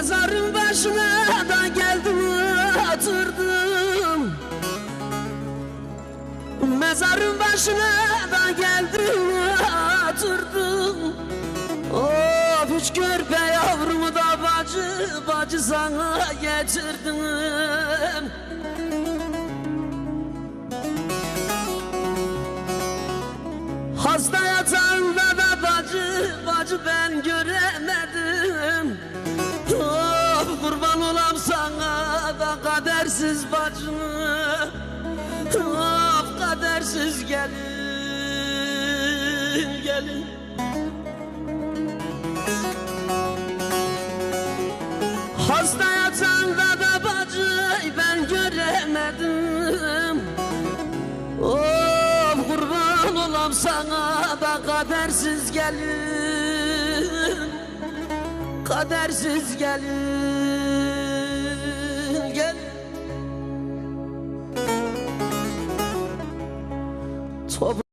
Mezarın başına da geldim oturdum Mezarın başına da geldim oturdum Of üç körpe yavrumu da bacı bacı sana getirdim. Hasta yatağında da bacı bacı ben göremedim sana da kadersiz bacım Of kadersiz gelin gelin. Hasta yatağında da bacı ben göremedim. Of kurban olam sana da kadersiz gelin. Kadersiz gelin 错不